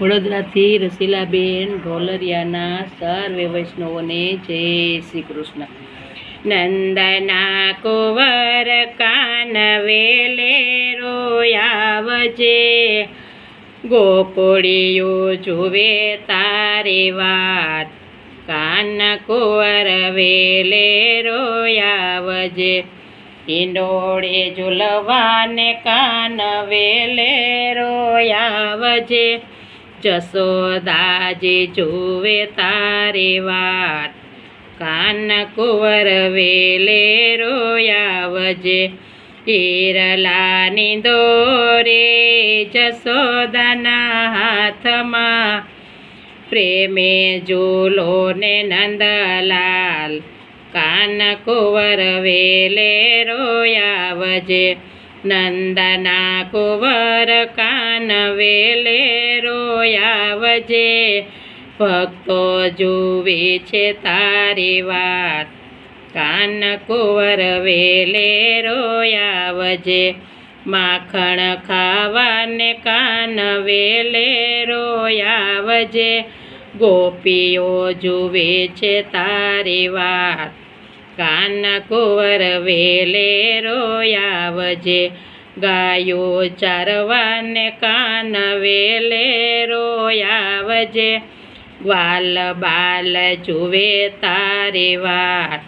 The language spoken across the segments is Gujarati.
વડોદરાથી રસીલાબેન ઢોલરિયાના સર્વે વૈષ્ણવોને જય શ્રી કૃષ્ણ. નંદના કુંવર કાનવેલે રોયાવજે. ગોકુળિયો જુવે તારી વાત. કાન કુંવર વેલે રોયાવજે. ઈંડોળે ઝુલવાને કાન વેલે રોયાવજે. જસોદાજી જુએ તારી વાત. કાન કુંવર વેલે રોયાવજે. ઈરલાની દોરે જસોદાના હાથમાં. પ્રેમે ઝૂલો ને નંદલાલ. કાન કુંવર વેલે રોયાવજે. નંદના કુંવર કાન વેલે રોયાવજે ભક્તો જુએ છે તારી વાત. કાન કુંવર વેલે રોયાવજે માખણ ખાવાને કાન વેલે રોયાવજે ગોપીઓ જુવે છે તારી વાત. કાન કુંવર વેલે રોયાવજે. ગાયો ચારવાને કાન વેલે રોયાવજે. ગ્વાલ બાલ જુવે તારી વાત.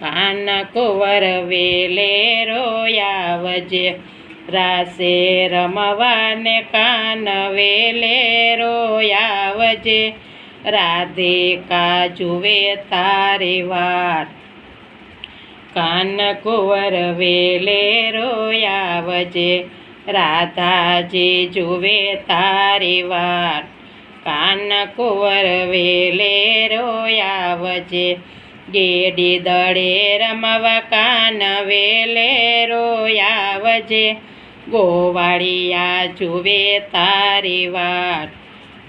કાન કુંવર વેલે રોયાવજે. રાસે રમવાને કાન વેલે રોયાવજે. રાધિકા જુવે તારી વાત. કાન કુંવર વેલે રોયાવજે, રાધાજી જુવે તારી વાત કાન કુંવર વેલે રોયાવજે, ગેડી દળે રમવા કાન વેલે રોયાવજે, ગોવાળિયા જુવે તારી વાત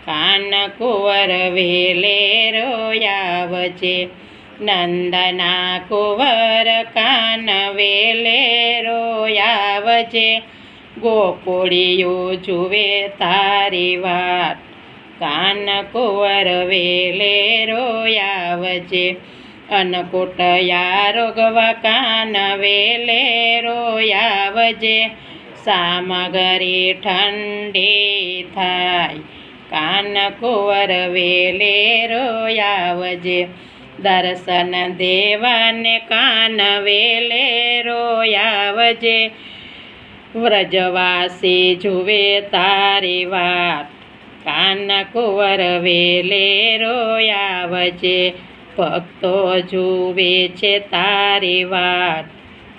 કાન કુંવર વેલે રોયાવજે નંદના કુંવર કાન વેલે રોયાવજે ગોકુળિયું જુએ તારી વાત કાન કુંવર વેલે રોયાવજે અન્નકૂટયા રોગવા કાન વેલે રોયાવજે સામગરી ઠંડી થાય કાન કુંવર વેલે રોયાવજે દર્શન દેવાને કાન વેલે રોયાવજે. વ્રજવાસી જુવે તારી વાત, કાન કુંવર વેલે રોયાવજે. ભક્તો જુવે છે તારી વાત,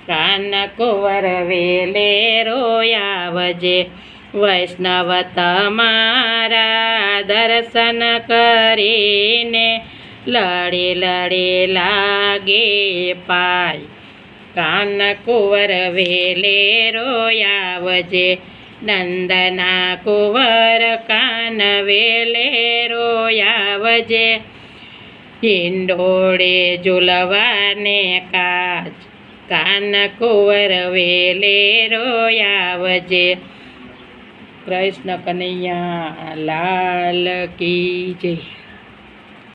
કાન કુંવર વેલે રોયાવજે. વૈષ્ણવ તમારા દર્શન કરીને લડે લડે લાગે પાય કાન કુંવર વેલે રોયાવજે નંદના કુંવર કાન વેલે રોયાવજે હિંડોળે ઝુલવાને કાચ કાન કુંવર વેલે રોયાવજે કૃષ્ણ કનૈયા લાલ કી જય